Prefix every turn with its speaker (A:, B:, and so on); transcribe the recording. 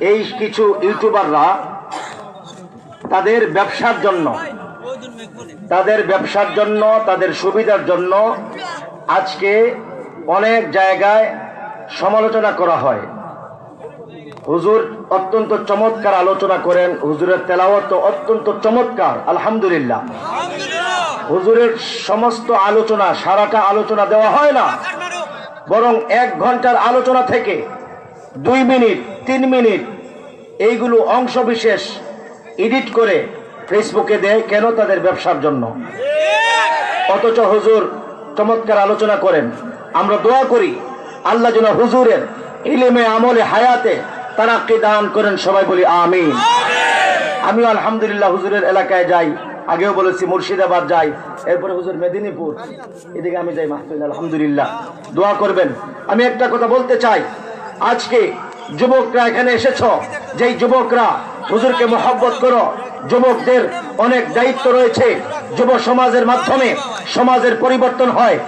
A: এই কিছু ইউটিউবাররা তাদের ব্যবসার জন্য তাদের ব্যবসার জন্য তাদের সুবিধার জন্য আজকে অনেক জায়গায় সমালোচনা করা হয়। হুজুর অত্যন্ত চমৎকার আলোচনা করেন হুজুরের তেলাওয়াত অত্যন্ত চমৎকার আলহামদুলিল্লাহ। হুজুরের সমস্ত আলোচনা সারাটা আলোচনা দেওয়া হয় না বরং এক ঘণ্টার আলোচনা থেকে দুই মিনিট, তিন মিনিট, এইগুলো অংশ বিশেষ এডিট করে ফেসবুকে দেয় কেন তাদের ব্যবসার জন্য? অথচ হুজুর চমৎকার আলোচনা করেন। আমরা দোয়া করি, আল্লাহ যেন হুজুরের ইলেমে আমলে হায়াতে তারাক্কি দান করেন, সবাই বলি আমি আমিও আলহামদুলিল্লাহ হুজুরের এলাকায় যাই, আগেও বলেছি মুর্শিদাবাদ যাই, এরপরে হুজুর মেদিনীপুর, এদিকে আমি যাই মাহফিল, আলহামদুলিল্লাহ। দোয়া করবেন। আমি একটা কথা বলতে চাই আজকে যুবকরা এখানে এসেছ, যেই যুবকরা হুজুরকে মহব্বত করো, যুবকদের অনেক দায়িত্ব রয়েছে। যুব সমাজের মাধ্যমে সমাজের পরিবর্তন হয়।